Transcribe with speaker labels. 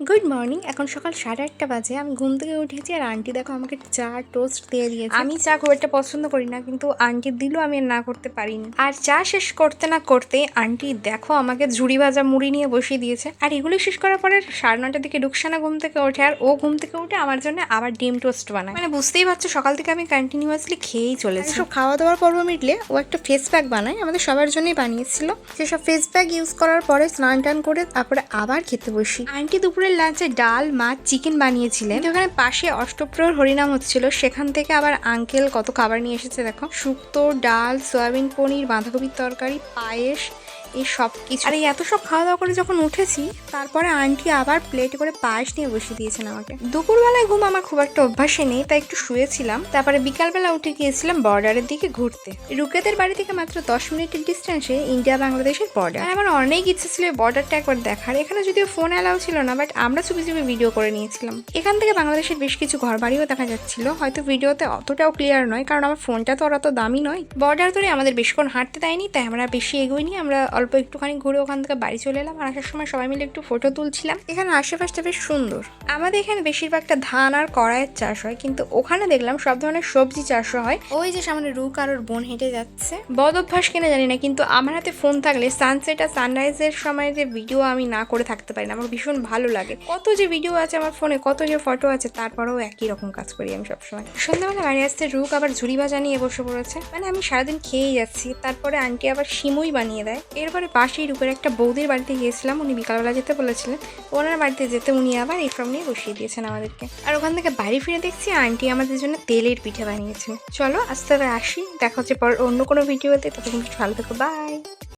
Speaker 1: Good morning এখন সকাল সাড়ে আটটা বাজে। আমি ঘুম থেকে উঠেছি আর আন্টি দেখো আমাকে চা টোস্ট দিয়ে দিয়েছে। আমি চা খুব একটা পছন্দ করি না কিন্তু আন্টি দিল আমি আর না করতে পারিনি। আর চা শেষ করতে না করতে আন্টি দেখো আমাকে ঝুড়ি ভাজা মুড়ি নিয়ে বসিয়ে দিয়েছে। আর এগুলো শেষ করার পরে সাড়ে নটার দিকে রুকসানা ঘুম থেকে ওঠে আর ও ঘুম থেকে উঠে আমার জন্য আবার ডিম টোস্ট বানায়। মানে বুঝতেই পারছ সকাল থেকে আমি কন্টিনিউয়াসলি খেয়েই চলেছি। সব খাওয়া দাওয়ার পর্ব মিটলে ও একটা ফেস প্যাক বানায় আমাদের সবার জন্যই বানিয়েছিল। সেসব ফেস প্যাক ইউজ করার পরে স্নান টান করে তারপরে আবার খেতে বসি। আন্টি দুপুরের লাঞ্চে ডাল, মাছ চিকেন বানিয়েছিলেন। ওখানে পাশে অষ্টপ্রহর হরিনাম হচ্ছিল। সেখান থেকে আবার আঙ্কেল কত খাবার নিয়ে এসেছে দেখো। শুক্তো, ডাল, সয়াবিন, পনির, বাঁধাকপির তরকারি, পায়েস এই সব কিছু। আর, এই এত সব খাওয়া দাওয়া করে যখন উঠেছি, তারপরে আন্টি আবার প্লেটে করে পায়েস নিয়ে বসিয়ে দিয়েছেন আমাকে। দুপুরবেলায় ঘুম আমার খুব একটা অভ্যাসে নেই, তাই একটু শুয়েছিলাম। তারপরে বিকালবেলা উঠে গিয়েছিলাম বর্ডারের দিকে ঘুরতে। রুকেদের বাড়ি থেকে মাত্র দশ মিনিটের ডিস্টেন্সে ইন্ডিয়া বাংলাদেশের বর্ডার আমার অনেক ইচ্ছে ছিল বর্ডারটা একবার দেখার। এখানে যদিও ফোন অ্যালাউ ছিল না বাট আমরা চুপি চুপি ভিডিও করে নিয়েছিলাম। এখান থেকে বাংলাদেশের বেশ কিছু ঘর বাড়িও দেখা যাচ্ছিল। হয়তো ভিডিওতে অতটাও ক্লিয়ার নয়, কারণ আমার ফোনটা তো অত দামি নয়। বর্ডার ধরে আমাদের বেশিক্ষণ হাঁটতে দেয়নি, তাই আমরা বেশি এগোইনি। আমরা অল্প একটুখানি ঘুরে ওখান থেকে বাড়ি চলে এলাম আর আসার সময় সবাই মিলে একটু ফটো তুলছিলাম। এখানে আশেপাশটা বেশ সুন্দর। আমাদের এখানে বেশিরভাগটা ধান আর কড়াইয়ের চাষ হয়, কিন্তু ওখানে দেখলাম সব ধরনের সবজি চাষও হয়। ওই যে সামনে রুক আর ওর বোন হেঁটে যাচ্ছে। বদ অভ্যাস কিনা জানি না, কিন্তু আমার হাতে ফোন থাকলে সানসেট আর সানরাইজের সময় যে ভিডিও আমি না করে থাকতে পারি না, আমার ভীষণ ভালো লাগে। কত যে ভিডিও আছে আমার ফোনে কত যে ফটো আছে, তারপরেও একই রকম কাজ করি আমি সবসময়। সন্ধ্যাবেলা বাড়ি আসতে রুক আবার ঝুড়ি ভাজা নিয়ে বসে পড়েছে। মানে আমি সারাদিন খেয়েই যাচ্ছি, তারপরে আন্টি আবার সিমুই বানিয়ে দেয়। এরপরে পাশেই রূপের একটা বৌদির বাড়িতে গিয়েছিলাম। উনি বিকালবেলা যেতে বলেছিলেন। ওনার বাড়িতে যেতে উনি আবার এই ফর্ম নিয়ে বসিয়ে দিয়েছেন আমাদেরকে। আর ওখান থেকে বাড়ি ফিরে দেখছি আন্টি আমাদের জন্য তেলের পিঠে বানিয়েছেন। চলো আস্তে আস্তে আসি, দেখা হচ্ছে পর অন্য কোনো ভিডিওতে, ততক্ষণ ভালো থেকো বাই